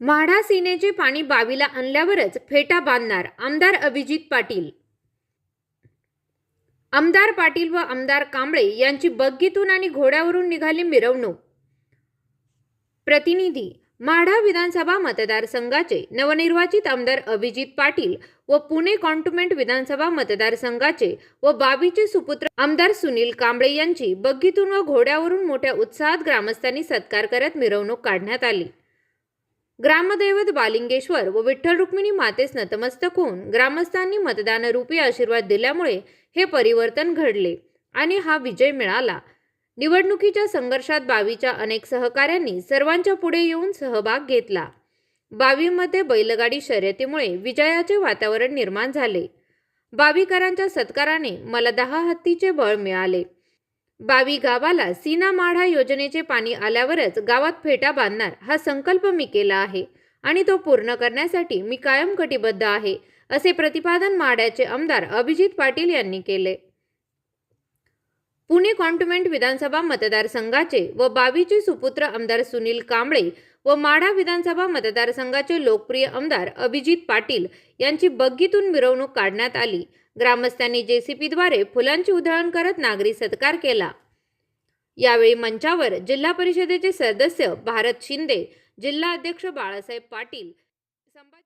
म्हाडा सिनेचे पाणी बावीला आणल्यावरच फेटा बांधणार आमदार अभिजित पाटील. आमदार पाटील व आमदार कांबळे यांची बग्गीतून आणि घोड्यावरून निघाली मिरवणूक. प्रतिनिधी माढा विधानसभा मतदारसंघाचे नवनिर्वाचित आमदार अभिजित पाटील व पुणे कॉन्टोमेंट विधानसभा मतदारसंघाचे व बाबीचे सुपुत्र आमदार सुनील कांबळे यांची बग्गीतून व घोड्यावरून मोठ्या उत्साहात ग्रामस्थांनी सत्कार करत मिरवणूक काढण्यात आली. ग्रामदैवत बालिंगेश्वर व विठ्ठल रुक्मिणी मातेस नतमस्तक होऊन ग्रामस्थांनी मतदानरूपी आशीर्वाद दिल्यामुळे हे परिवर्तन घडले आणि हा विजय मिळाला. निवडणुकीच्या संघर्षात बावीच्या अनेक सहकाऱ्यांनी सर्वांच्या पुढे येऊन सहभाग घेतला. बावीमध्ये बैलगाडी शर्यतीमुळे विजयाचे वातावरण निर्माण झाले. बावीकरांच्या सत्काराने मला दहा हत्तीचे बळ मिळाले. बावी गावाला सीना माढा योजनेचे पाणी आल्यावरच गावात फेटा बांधणार हा संकल्प मी केला आहे आणि तो पूर्ण करण्यासाठी मी कायम कटिबद्ध आहे असे प्रतिपादन माढ्याचे आमदार अभिजित पाटील यांनी केले. पुणे कॉन्टमेंट विधानसभा मतदारसंघाचे व बावीचे सुपुत्र आमदार सुनील कांबळे व माढा विधानसभा मतदारसंघाचे लोकप्रिय आमदार अभिजित पाटील यांची बग्गीतून मिरवणूक काढण्यात आली. ग्रामस्थांनी जेसीपीद्वारे फुलांची उधळण करत नागरी सत्कार केला. यावेळी मंचावर जिल्हा परिषदेचे सदस्य भारत शिंदे जिल्हा अध्यक्ष बाळासाहेब पाटील